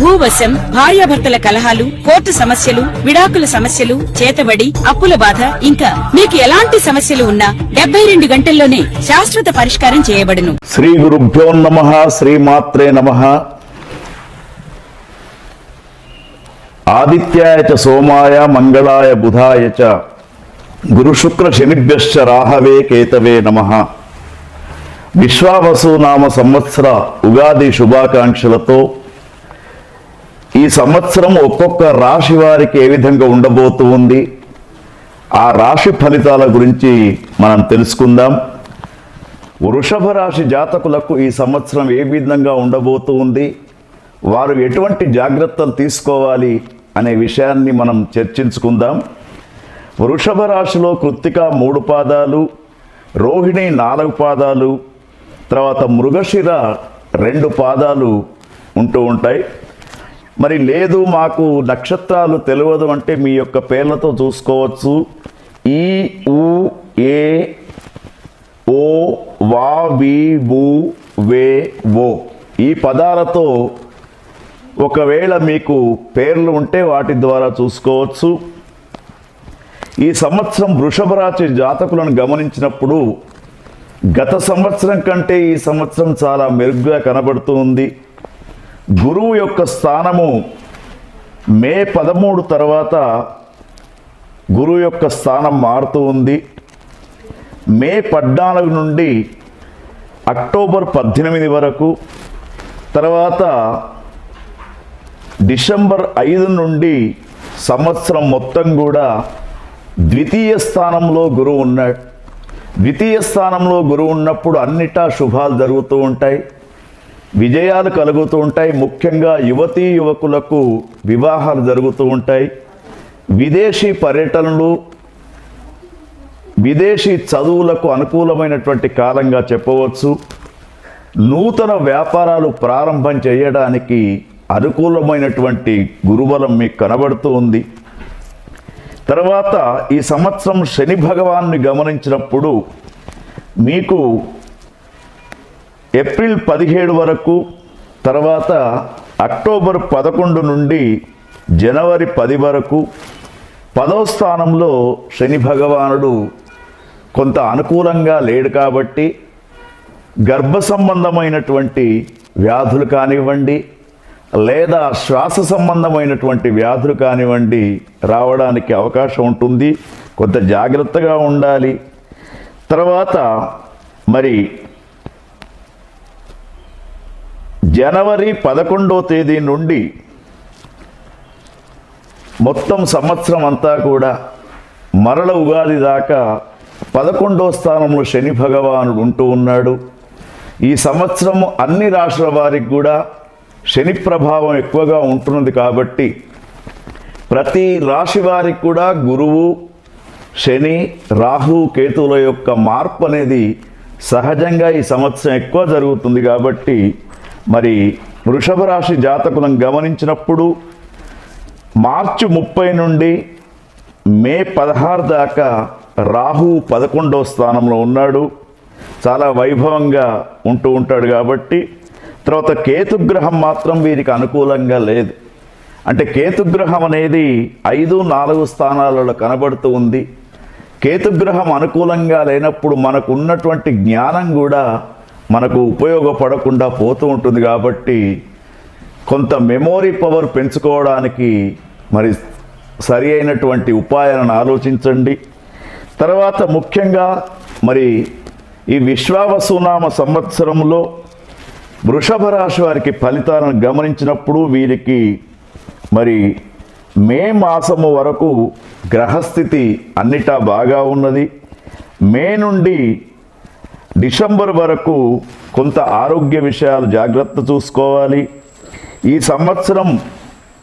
భూవశం భార్యాభర్తల కలహాలు కోర్టు సమస్యలు విడాకుల సమస్యలు చేతబడి అప్పుల బాధ ఇంకా మీకు ఎలాంటి సమస్యలు ఉన్నా డెబ్బై రెండు గంటల్లోనే శాశ్వత పరిష్కారం చేయబడును. శ్రీ గురుభ్యో నమ శ్రీమాత్రే నమ. ఆదిత్యాయ చ సోమాయ మంగళాయ బుధాయ చ. గురుశుక్ర శనిభ్యశ్చ రాహవే కేతవే నమ. విశ్వావసు నామ సంవత్సర ఉగాది శుభాకాంక్షలతో ఈ సంవత్సరం ఒక్కొక్క రాశి వారికి ఏ విధంగా ఉండబోతూ ఉంది? ఆ రాశి ఫలితాల గురించి మనం తెలుసుకుందాం. వృషభ రాశి జాతకులకు ఈ సంవత్సరం ఏ విధంగా ఉండబోతూ ఉంది? వారు ఎటువంటి జాగ్రత్తలు తీసుకోవాలి అనే విషయాన్ని మనం చర్చించుకుందాం. వృషభ రాశిలో కృత్తిక మూడు పాదాలు రోహిణి నాలుగు పాదాలు తర్వాత మృగశిర రెండు పాదాలు ఉంటూ ఉంటాయి. మరి లేదు మాకు నక్షత్రాలు తెలియదు అంటే మీ యొక్క పేర్లతో చూసుకోవచ్చు. ఈ ఉ ఏ ఓ వా వి వు వే ఓ ఈ పదాలతో ఒకవేళ మీకు పేర్లు ఉంటే వాటి ద్వారా చూసుకోవచ్చు. ఈ సంవత్సరం వృషభ రాశి జాతకులను గమనించినప్పుడు గత సంవత్సరం కంటే ఈ సంవత్సరం చాలా మెరుగ్గా కనబడుతూ ఉంది. గురువు యొక్క స్థానము మే పదమూడు తర్వాత గురువు యొక్క స్థానం మారుతూ ఉంది. మే పద్నాలుగు నుండి అక్టోబర్ పద్దెనిమిది వరకు తర్వాత డిసెంబర్ ఐదు నుండి సంవత్సరం మొత్తం కూడా ద్వితీయ స్థానంలో గురువు ఉన్నాడు. ద్వితీయ స్థానంలో గురువు ఉన్నప్పుడు అన్నిటా శుభాలు జరుగుతూ ఉంటాయి. విజయాలు కలుగుతూ ఉంటాయి. ముఖ్యంగా యువతీ యువకులకు వివాహాలు జరుగుతూ ఉంటాయి. విదేశీ పర్యటనలు విదేశీ చదువులకు అనుకూలమైనటువంటి కాలంగా చెప్పవచ్చు. నూతన వ్యాపారాలు ప్రారంభం చేయడానికి అనుకూలమైనటువంటి గురుబలం మీకు కనబడుతూ ఉంది. తర్వాత ఈ సంవత్సరం శని భగవాన్ని గమనించినప్పుడు మీకు ఏప్రిల్ పదిహేడు వరకు తర్వాత అక్టోబర్ పదకొండు నుండి జనవరి పది వరకు పదో స్థానంలో శని భగవానుడు కొంత అనుకూలంగా లేడు కాబట్టి గర్భ సంబంధమైనటువంటి వ్యాధులు కానివ్వండి లేదా శ్వాస సంబంధమైనటువంటి వ్యాధులు కానివ్వండి రావడానికి అవకాశం ఉంటుంది. కొంత జాగ్రత్తగా ఉండాలి. తర్వాత మరి జనవరి పదకొండో తేదీ నుండి మొత్తం సంవత్సరం అంతా కూడా మరల ఉగాది దాకా పదకొండో స్థానంలో శని భగవానుడు ఉంటూ ఉన్నాడు. ఈ సంవత్సరం అన్ని రాష్ట్రాల వారికి కూడా శని ప్రభావం ఎక్కువగా ఉంటున్నది కాబట్టి ప్రతి రాశి వారికి కూడా గురువు శని రాహు కేతువుల యొక్క మార్పు అనేది సహజంగా ఈ సంవత్సరం ఎక్కువ జరుగుతుంది కాబట్టి మరి వృషభ రాశి జాతకులను గమనించినప్పుడు మార్చి ముప్పై నుండి మే పదహారు దాకా రాహు పదకొండవ స్థానంలో ఉన్నాడు. చాలా వైభవంగా ఉంటూ ఉంటాడు కాబట్టి తర్వాత కేతుగ్రహం మాత్రం వీరికి అనుకూలంగా లేదు. అంటే కేతుగ్రహం అనేది ఐదు నాలుగు స్థానాలలో కనబడుతూ ఉంది. కేతుగ్రహం అనుకూలంగా లేనప్పుడు మనకు ఉన్నటువంటి జ్ఞానం కూడా మనకు ఉపయోగపడకుండా పోతూ ఉంటుంది కాబట్టి కొంత మెమోరీ పవర్ పెంచుకోవడానికి మరి సరి అయినటువంటి ఉపాయాలను ఆలోచించండి. తర్వాత ముఖ్యంగా మరి ఈ విశ్వావసునామ సంవత్సరంలో వృషభ రాశి వారికి ఫలితాలను గమనించినప్పుడు వీరికి మరి మే మాసము వరకు గ్రహస్థితి అన్నిటా బాగా ఉన్నది. మే నుండి డిసెంబర్ వరకు కొంత ఆరోగ్య విషయాలు జాగ్రత్త చూసుకోవాలి. ఈ సంవత్సరం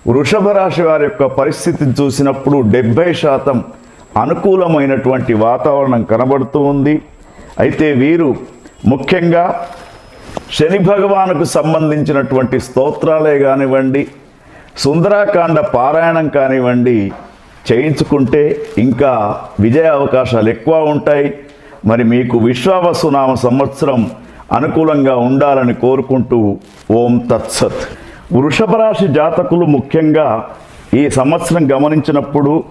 వృషభ రాశి వారి యొక్క పరిస్థితిని చూసినప్పుడు డెబ్భై శాతం అనుకూలమైనటువంటి వాతావరణం కనబడుతూ ఉంది. అయితే వీరు ముఖ్యంగా శని భగవానుకు సంబంధించినటువంటి స్తోత్రాలే కానివ్వండి సుందరాకాండ పారాయణం కానివ్వండి చేయించుకుంటే ఇంకా విజయ అవకాశాలు ఎక్కువ ఉంటాయి. మరి మీకు విశ్వావసునామ సంవత్సరం అనుకూలంగా ఉండాలని కోరుకుంటూ ఓం తత్సత్. వృషభరాశి జాతకులు ముఖ్యంగా ఈ సంవత్సరం గమనించినప్పుడు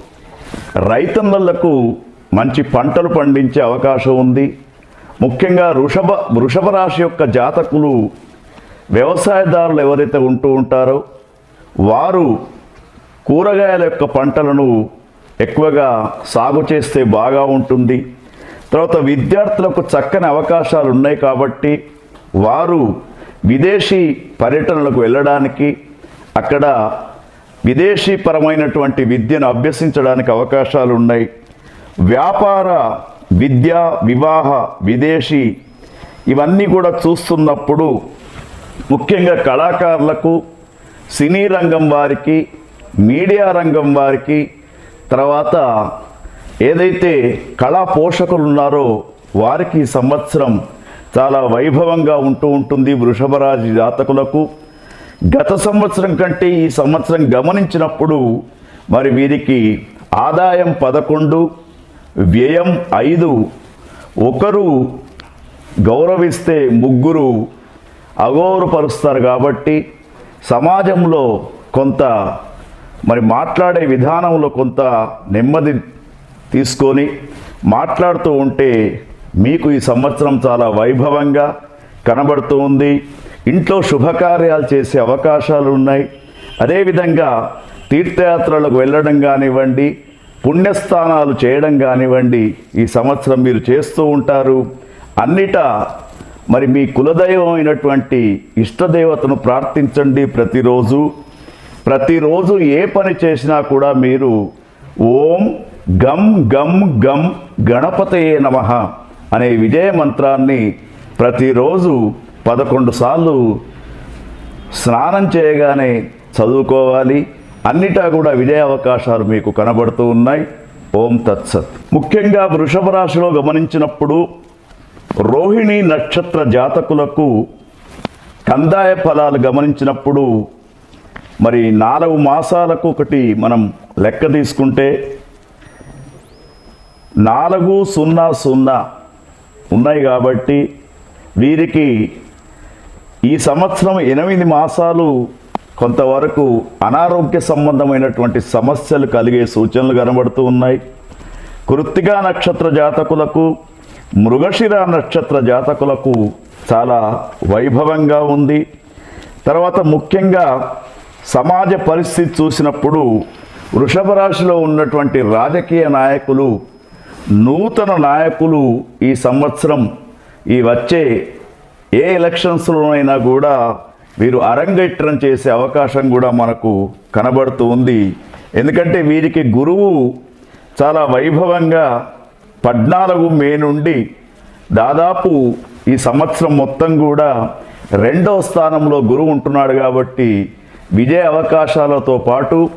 రైతన్నలకు మంచి పంటలు పండించే అవకాశం ఉంది. ముఖ్యంగా వృషభ వృషభ రాశి యొక్క జాతకులు వ్యవసాయదారులు ఎవరైతే ఉంటూ ఉంటారో వారు కూరగాయల యొక్క పంటలను ఎక్కువగా సాగు చేస్తే బాగా ఉంటుంది. తర్వాత విద్యార్థులకు చక్కని అవకాశాలు ఉన్నాయి కాబట్టి వారు విదేశీ పర్యటనలకు వెళ్ళడానికి అక్కడ విదేశీపరమైనటువంటి విద్యను అభ్యసించడానికి అవకాశాలు ఉన్నాయి. వ్యాపార విద్య వివాహ విదేశీ ఇవన్నీ కూడా చూస్తున్నప్పుడు ముఖ్యంగా కళాకారులకు సినీ రంగం వారికి మీడియా రంగం వారికి తర్వాత ఏదైతే కళా పోషకులు ఉన్నారో వారికి ఈ సంవత్సరం చాలా వైభవంగా ఉంటూ ఉంటుంది వృషభరాజు జాతకులకు. గత సంవత్సరం కంటే ఈ సంవత్సరం గమనించినప్పుడు మరి వీరికి ఆదాయం పదకొండు వ్యయం ఐదు. ఒకరు గౌరవిస్తే ముగ్గురు అగౌరవపరుస్తారు కాబట్టి సమాజంలో కొంత మరి మాట్లాడే విధానంలో కొంత నెమ్మది తీసుకొని మాట్లాడుతూ ఉంటే మీకు ఈ సంవత్సరం చాలా వైభవంగా కనబడుతూ ఉంది. ఇంట్లో శుభకార్యాలు చేసే అవకాశాలు ఉన్నాయి. అదేవిధంగా తీర్థయాత్రలకు వెళ్ళడం కానివ్వండి పుణ్యస్థానాలు చేయడం కానివ్వండి ఈ సంవత్సరం మీరు చేస్తూ ఉంటారు. అన్నిటా మరి మీ కులదైవం అయినటువంటి ఇష్టదేవతను ప్రార్థించండి ప్రతిరోజు. ప్రతిరోజు ఏ పని చేసినా కూడా మీరు ఓం గం గం గం గణపతయే నమ అనే విజయ మంత్రాన్ని ప్రతిరోజు పదకొండు సార్లు స్నానం చేయగానే చదువుకోవాలి. అన్నిటా కూడా విజయ అవకాశాలు మీకు కనబడుతూ ఉన్నాయి. ఓం తత్సత్. ముఖ్యంగా వృషభ రాశిలో గమనించినప్పుడు రోహిణి నక్షత్ర జాతకులకు కందాయ ఫలాలు గమనించినప్పుడు మరి నాలుగు మాసాలకు ఒకటి మనం లెక్క తీసుకుంటే నాలుగు సున్నా సున్నా ఉన్నాయి కాబట్టి వీరికి ఈ సంవత్సరం ఎనిమిది మాసాలు కొంతవరకు అనారోగ్య సంబంధమైనటువంటి సమస్యలు కలిగే సూచనలు కనబడుతూ ఉన్నాయి. కృత్తిగా నక్షత్ర జాతకులకు మృగశిర నక్షత్ర జాతకులకు చాలా వైభవంగా ఉంది. తర్వాత ముఖ్యంగా సమాజ పరిస్థితి చూసినప్పుడు వృషభ రాశిలో ఉన్నటువంటి రాజకీయ నాయకులు నూతన నాయకులు ఈ సంవత్సరం ఈ వచ్చే ఏ ఎలక్షన్స్లోనైనా కూడా వీరు అరంగేట్రం చేసే అవకాశం కూడా మనకు కనబడుతూ ఉంది. ఎందుకంటే వీరికి గురువు చాలా వైభవంగా పద్నాలుగు మే నుండి దాదాపు ఈ సంవత్సరం మొత్తం కూడా రెండో స్థానంలో గురువు ఉంటున్నాడు కాబట్టి విజయ అవకాశాలతో పాటు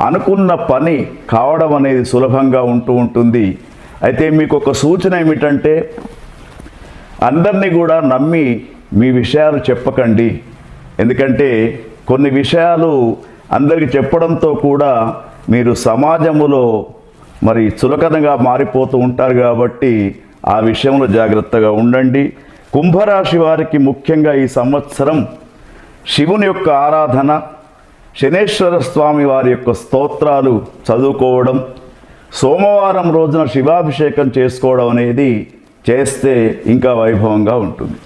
అనుకున్న పని కావడం అనేది సులభంగా ఉంటూ ఉంటుంది. అయితే మీకు ఒక సూచన ఏమిటంటే అందరినీ కూడా నమ్మి మీ విషయాలు చెప్పకండి. ఎందుకంటే కొన్ని విషయాలు అందరికి చెప్పడంతో కూడా మీరు సమాజములో మరి చులకనగా మారిపోతూ ఉంటారు కాబట్టి ఆ విషయంలో జాగ్రత్తగా ఉండండి. కుంభరాశి వారికి ముఖ్యంగా ఈ సంవత్సరం శివుని యొక్క ఆరాధన శనేశ్వర స్వామి వారి యొక్క స్తోత్రాలు చదువుకోవడం సోమవారం రోజున శివాభిషేకం చేసుకోవడం అనేది చేస్తే ఇంకా వైభవంగా ఉంటుంది.